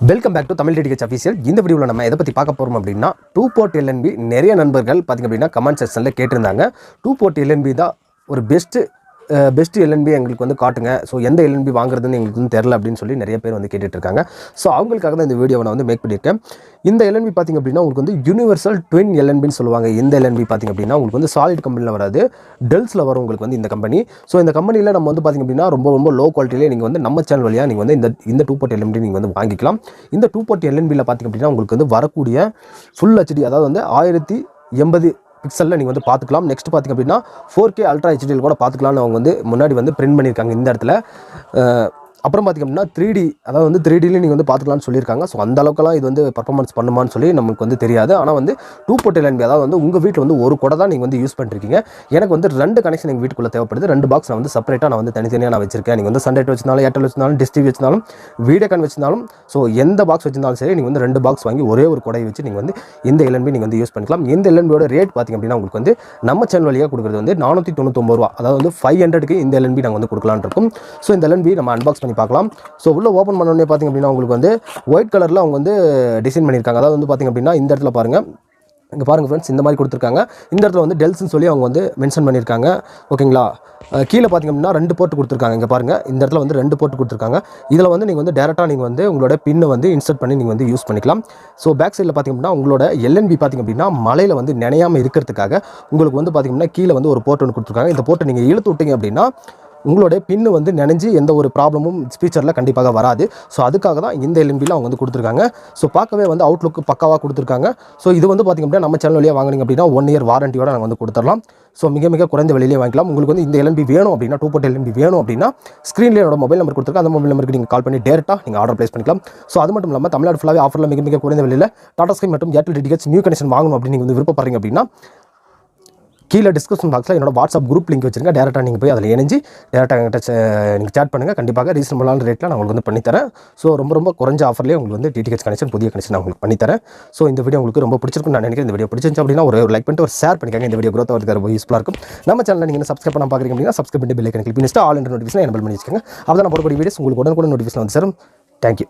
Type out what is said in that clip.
Welcome back to Tamil DTH official இந்த வீடியோவில் நம்ம எதை பற்றி பார்க்க போகிறோம் அப்படின்னா டூ போர்ட் எல்என்பி நிறைய நண்பர்கள் பார்த்திங்க அப்படின்னா கமெண்ட் செக்ஷனில் கேட்டிருந்தாங்க. டூ போர்ட் எல்என்பி தான் ஒரு பெஸ்ட்டு பெஸ்ட் எல்என்பி எங்களுக்கு வந்து காட்டுங்க. ஸோ எந்த எல்என்பி வாங்குறதுன்னு எங்களுக்கு வந்து தெரில அப்படின்னு சொல்லி நிறைய பேர் வந்து கேட்டுட்ருக்காங்க. ஸோ அவங்களுக்காக தான் இந்த வீடியோவை நான் வந்து மேக் பண்ணியிருக்கேன். இந்த எல்என்பி பார்த்திங்க அப்படின்னா உங்களுக்கு வந்து யூனிவர்சல் ட்வின் எல்என்பின்னு சொல்லுவாங்க. இந்த எல்என்பி பார்த்திங்க அப்படின்னா உங்களுக்கு வந்து சாலிட் கம்பெனியில் வராது. டெல்ஸில் வரும் உங்களுக்கு வந்து இந்த கம்பெனி ஸோ இந்த கம்பெனியில் நம்ம வந்து பார்த்திங்க அப்படின்னா ரொம்ப ரொம்ப லோ குவாலிட்டியிலே நீங்கள் வந்து நம்ம சேனல் வழியாக நீங்கள் வந்து இந்த இந்த டூ போர்ட் எல்என்பி நீங்கள் வந்து வாங்கிக்கலாம். இந்த டூ போர்ட் எல்என்பியில் பார்த்திங்க அப்படின்னா உங்களுக்கு வந்து வரக்கூடிய ஃபுல் ஹெச்டி அதாவது வந்து ஆயிரத்தி எண்பது பிக்சலில் நீங்கள் வந்து பார்த்துக்கலாம். நெக்ஸ்ட் பார்த்திங்க அப்படின்னா ஃபோர் கே அல்ட்ரா ஹெச்டியில் கூட பார்த்துக்கலாம்னு அவங்க வந்து முன்னாடி வந்து பிரிண்ட் பண்ணியிருக்காங்க இந்த இடத்துல. அப்புறம் பார்த்திங்கன்னா அப்படின்னா த்ரீ டி அதாவது வந்து த்ரீ டிலையும் நீங்கள் வந்து பார்த்துக்கலாம்னு சொல்லியிருக்காங்க. ஸோ அந்த அளவுக்குலாம் இது வந்து பர்ஃபார்மன்ஸ் பண்ணுமான்னு சொல்லி நமக்கு வந்து தெரியாது. ஆனால் வந்து டூ போர்ட் எல்என்பி அதாவது வந்து உங்கள் வீட்டில் வந்து ஒரு கூட தான் நீங்கள் வந்து யூஸ் பண்ணிருக்கீங்க. எனக்கு வந்து ரெண்டு கனெக்ஷன் எங்கள் வீட்டுக்குள்ளே தேவைப்படுது. ரெண்டு பாக்ஸ் நான் வந்து செப்பரேட்டாக நான் வந்து தனித்தனியாக நான் வச்சிருக்கேன். நீங்கள் வந்து சண்டேட் வச்சிருந்தாலும் ஏர்டெல் வச்சிருந்தாலும் டிஸ் டிவி வச்சிருந்தாலும் வீடியோகான் வச்சிருந்தாலும் ஸோ எந்த பாக்ஸ் வச்சிருந்தாலும் சரி நீங்கள் வந்து ரெண்டு பாக்ஸ் வாங்கி ஒரே ஒரு கொடையை வச்சு நீங்கள் வந்து இந்த எல்என்பி நீங்கள் வந்து யூஸ் பண்ணிக்கலாம். இந்த எல்என்பியோட ரேட் பார்த்திங்க அப்படின்னா உங்களுக்கு வந்து நம்ம சேனல் வழியாக கொடுக்குறது வந்து நானூற்றி தொண்ணூத்தொம்பது ரூபா. அதாவது வந்து ஃபைவ் ஹண்ட்ரடுக்கு இந்த எல்என்பி நாங்கள் வந்து கொடுக்கலான் இருக்கும். ஸோ இந்த எல்என்பி நம்ம அன்பாக்ஸ் பண்ணி பார்க்கலாம். ஸோ உள்ள ஓப்பன் பண்ணோடனே பார்த்திங்க அப்படின்னா உங்களுக்கு வந்து ஒயிட் கலரில் அவங்க வந்து டிசைன் பண்ணியிருக்காங்க. அதாவது வந்து பார்த்திங்க அப்படின்னா இந்த இடத்துல பாருங்கள் இங்கே பாருங்கள் ஃப்ரெண்ட்ஸ் இந்த மாதிரி கொடுத்துருக்காங்க. இந்த இடத்துல வந்து டெல்ஸ்னு சொல்லி அவங்க வந்து மென்ஷன் பண்ணியிருக்காங்க. ஓகேங்களா கீழே பார்த்திங்க அப்படின்னா ரெண்டு போர்ட் கொடுத்துருக்காங்க. இங்கே பாருங்கள் இந்த இடத்துல வந்து ரெண்டு போர்ட் கொடுத்துருக்காங்க. இதில் வந்து நீங்கள் வந்து டேரெக்டாக நீங்கள் வந்து உங்களோட பின்னை வந்து இன்சர்ட் பண்ணி நீங்கள் வந்து யூஸ் பண்ணிக்கலாம். ஸோ பேக் சைடில் பார்த்திங்க அப்படின்னா உங்களோட எல்என்பி பார்த்திங்க அப்படின்னா மலையில் வந்து நினையாமல் இருக்கிறதுக்காக உங்களுக்கு வந்து பார்த்திங்க அப்படின்னா கீழே வந்து ஒரு போர்ட் ஒன்று கொடுத்துருக்காங்க. இந்த போர்ட்டை நீங்கள் இழுத்து விட்டிங்க அப்படின்னா உங்களுடைய பின்னு வந்து நினைஞ்சு எந்த ஒரு ப்ராப்ளமும் ஸ்பீச்சரில் கண்டிப்பாக வராது. ஸோ அதுக்காக தான் இந்த எலும்பியில் அவங்க வந்து கொடுத்துருக்காங்க. ஸோ பார்க்கவே வந்து அவுட்லுக் பக்காவாக கொடுத்துருக்காங்க. ஸோ இது வந்து பார்த்திங்க அப்படின்னா நம்ம சேனல் வழியாக வாங்கினீங்க அப்படின்னா ஒன் இயர் வாரண்டியோட நாங்கள் வந்து கொடுத்துடலாம். ஸோ மிக மிக குறைந்த வெளியிலே வாங்கிக்கலாம். உங்களுக்கு வந்து இந்த எலும்பி வேணும் அப்படின்னா டூ போர்ட் வேணும் அப்படின்னா ஸ்க்ரீனில் என்னோட மொபைல் நம்பர் கொடுத்துருக்கேன். அந்த மொபைல் நம்பருக்கு நீங்கள் கால் பண்ணி டேரெக்டாக நீங்கள் ஆர்டர் ப்ளேஸ் பண்ணிக்கலாம். ஸோ அது மட்டும் இல்லாமல் தமிழ்நாடு ஃபுல்லாகவே ஆஃபரில் மிக மிக குறைந்த வெளியில் டாடா ஸ்கை மற்றும் ஏர்டெல் டிடிஹெச் நியூ கனெக்ஷன் வாங்கணும் அப்படின்னு நீங்கள் வந்து விருப்பப்படுறீங்க அப்படின்னா கீழே டிஸ்கிரிப்ஷன் பாக்ஸில் என்னோட வாட்ஸ்அப் குரூப் லிங்க் வச்சுருங்க. டேரெக்டாக நீங்கள் போய் அதில் இணைஞ்சு டேரெக்டாக என்கிட்ட நீங்கள் சேட் பண்ணுங்கள் கண்டிப்பாக ரீசனபிளான ரேட்டில் நான் உங்களுக்கு வந்து பண்ணித்தரேன். ஸோ ரொம்ப ரொம்ப குறைஞ்ச ஆஃபர்லேயே உங்களுக்கு வந்து டிடிஹெச் கனெக்ஷன் புதிய கனெக்ஷன் நான் உங்களுக்கு பண்ணித்தரேன். ஸோ இந்த வீடியோ உங்களுக்கு ரொம்ப பிடிச்சிருக்கும் நான் நினைக்கிறேன். இந்த வீடியோ பிடிச்சிருந்துச்சு அப்படின்னா ஒரு லைக் பண்ணிட்டு ஒரு ஷேர் பண்ணிக்காங்க. இந்த வீடியோ க்ரோத் வரதுக்கு ரொம்ப யூஸ்ஃபுல்லாக இருக்கும். நம்ம சேனல் நீங்கள் சப்ஸ்கிரைப் பண்ண பார்க்குறீங்க அப்படின்னா சப்ஸ்கிரைப் பண்ணி பெல் ஐக்கன் கிளிக் பண்ணிட்டு ஆல் இன்டர் நோட்டிஃபிகேஷன் என்பல் பண்ணி வச்சுக்கோங்க. அப்போ நான் போடக்கூடிய வீடியோஸ் உங்களுக்கு உடனுக்குடன் நோட்டிஃபிகேஷன் வந்து சார் தேங்க்யூ